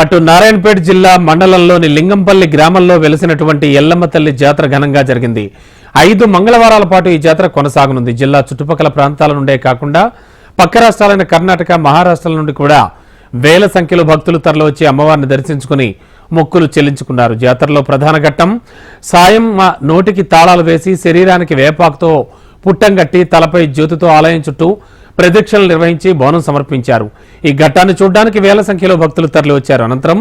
అటు నారాయణపేట జిల్లా మండలంలోని లింగంపల్లి గ్రామంలో వెలిసినటువంటి ఎల్లమ్మ తల్లి జాతర ఘనంగా జరిగింది. ఐదు మంగళవారాల పాటు ఈ జాతర కొనసాగనుంది. జిల్లా చుట్టుపక్కల ప్రాంతాల నుండే కాకుండా పక్క రాష్ట్రాలైన కర్ణాటక మహారాష్ట్రాల నుండి కూడా వేల సంఖ్యలో భక్తులు తరలివచ్చి అమ్మవారిని దర్శించుకుని మొక్కులు చెల్లించుకున్నారు. జాతరలో ప్రధాన ఘట్టం సాయం మా నోటికి తాళాలు వేసి శరీరానికి వేపాకుతో పుట్టం కట్టి తలపై జ్యోతితో ఆలయం చుట్టూ ప్రదక్షిణలు నిర్వహించి బోనం సమర్పించారు. ఈ ఘట్టాన్ని చూడడానికి వేల సంఖ్యలో భక్తులు తరలివచ్చారు. అనంతరం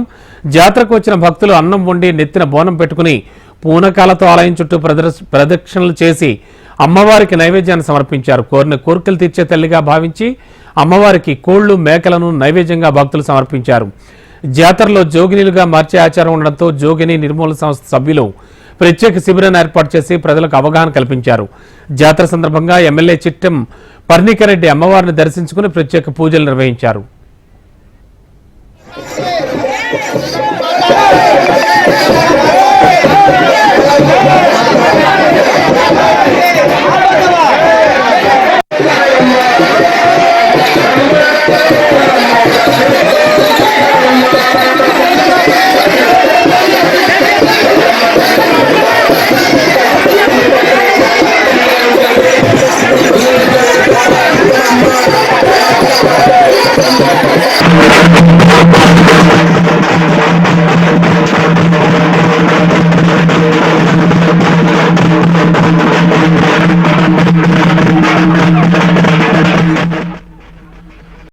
జాతరకు వచ్చిన భక్తులు అన్నం వండి నెత్తిన బోనం పెట్టుకుని పూనకాలతో ఆలయం చుట్టూ ప్రదక్షిణలు చేసి అమ్మవారికి నైవేద్యాన్ని సమర్పించారు. కోరిన కోరికలు తీర్చే తల్లిగా భావించి అమ్మవారికి కోళ్ళు మేకలను నైవేద్యంగా భక్తులు సమర్పించారు. జాతరలో జోగినీలుగా మార్చే ఆచారం ఉండడంతో జోగిని నిర్మూలన సంస్థ సభ్యులు ప్రత్యేక శిబిరాన్ని ఏర్పాటు చేసి ప్రజలకు అవగాహన కల్పించారు. జాతర సందర్భంగా ఎమ్మెల్యే చిట్టం పర్ణికరెడ్డి అమ్మవారిని దర్శించుకుని ప్రత్యేక పూజలు నిర్వహించారు.